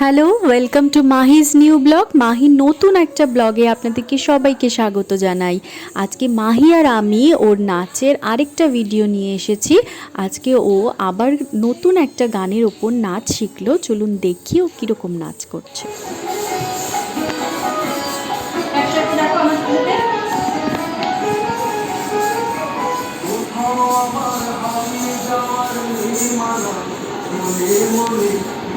Hello welcome to Mahi's new blog Mahi নতুন একটা ব্লগে আপনাদেরকে সবাইকে স্বাগত জানাই। আজকে মাহি আর আমি ওর নাচের আরেকটা ভিডিও নিয়ে এসেছি। আজকে ও আবার নতুন একটা গানের ওপর নাচ শিখলো। চলুন দেখি ও কীরকম নাচ করছে। একসাথে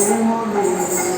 Ooh.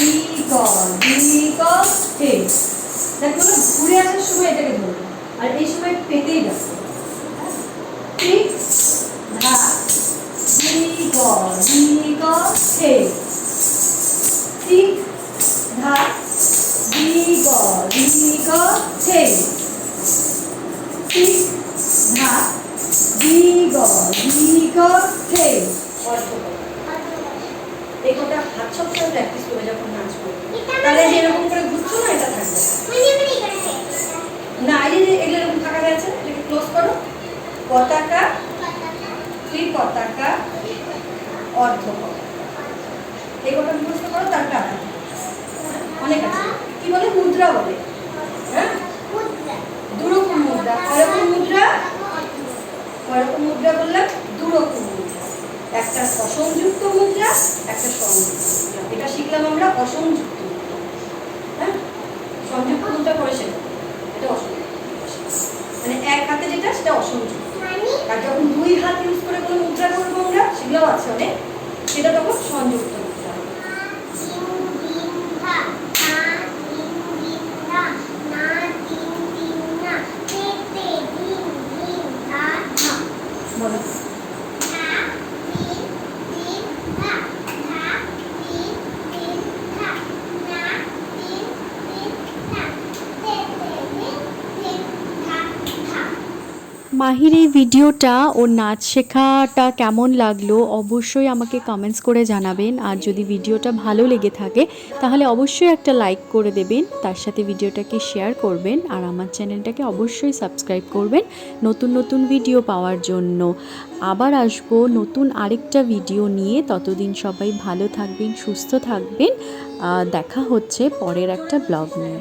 দি গ হে দেখো না ঘুরে আসার সময় এটাকে ধরো আর এই সময় পেতেই যাবে ঠিক ধা দি গ হে ঠিক ধা দি গ হে ঠিক ধা দি গ হে অর্থ করো হাত কটা হাত প্র্যাকটিস করবে। যখন নাচ করবে তাহলে যে এরকম করে ঘুরছো না এটা থাকবে না। এই যে এগুলো এরকম থাকা গেছে এটাকে ক্লোজ করো। পতাকা ত্রি পতাকা অর্ধ এই কটা মুখস্থ করো তারপরে অনেক আছে। কি বলে? মুদ্রা বলে হ্যাঁ দুরকম মুদ্রা কয়রকম মুদ্রা কয়রকম মুদ্রা বললাম দুরকম মুদ্রা একটা অসংযুক্ত মুদ্রা একটা সংযুক্ত মুদ্রা এটা শিখলাম আমরা অসংযুক্ত মুদ্রা হ্যাঁ সংযুক্ত মুদ্রা করে শেখো এটা অসংযুক্ত মানে এক হাতে যেটা সেটা অসংযুক্ত আর যখন দুই হাত ইউজ করে কোনো মুদ্রা করব আমরা সেগুলোও আছে অনেক সেটা তখন সংযুক্ত মুদ্রা হবে। বলো মাহির, এই ভিডিওটা ও নাচ শেখাটা কেমন লাগল অবশ্যই আমাকে কমেন্টস করে জানাবেন। আর যদি ভিডিওটা ভালো লেগে থাকে, তাহলে অবশ্যই একটা লাইক করে দেবেন, তার সাথে ভিডিওটাকে শেয়ার করবেন, আর আমার চ্যানেলটাকে অবশ্যই সাবস্ক্রাইব করবেন নতুন নতুন ভিডিও পাওয়ার জন্য। আবার আসব নতুন আরেকটা ভিডিও নিয়ে। ততদিন সবাই ভালো থাকবেন, সুস্থ থাকবেন। দেখা হচ্ছে পরের একটা ব্লগ নিয়ে।